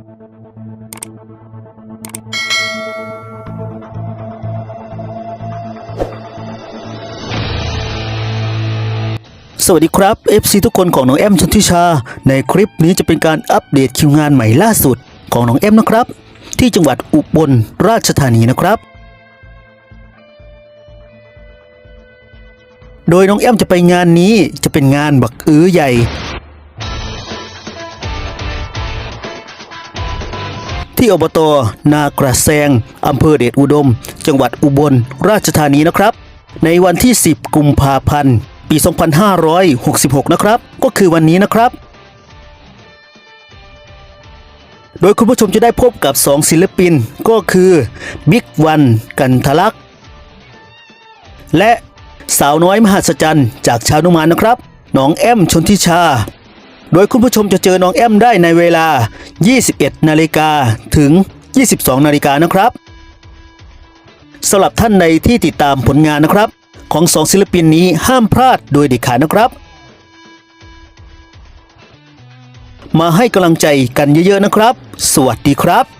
สวัสดีครับ FC ทุกคนของน้องแอมชนทิชา ในคลิปนี้จะเป็นการอัปเดตคิวงานใหม่ล่าสุดของน้องแอมนะครับ ที่จังหวัดอุบลราชธานีนะครับ โดยน้องแอมจะไปงานนี้จะเป็นงานบักอื้อใหญ่ ที่อบตนากระแซงอำเภอเดชอุดม จังหวัดอุบลราชธานีนะครับ ในวันที่ 10 กุมภาพันธ์ ปี 2566 นะครับ ก็คือวันนี้นะครับ โดยคุณผู้ชมจะได้พบกับ 2 ศิลปินก็คือบิ๊กวันกันทะลัก และสาวน้อยมหัศจรรย์จากชาวนุมานนะครับ น้องแอมชนทิชา โดยคุณผู้ชมจะเจอน้องแอมได้ในเวลา 21 นาฬิกาถึง 22 นาฬิกานะครับสำหรับท่านใดที่ติดตามผลงานนะครับ ของสองศิลปินนี้ห้ามพลาดโดยเด็ดขาดนะครับ มาให้กำลังใจกันเยอะๆนะครับ สวัสดีครับ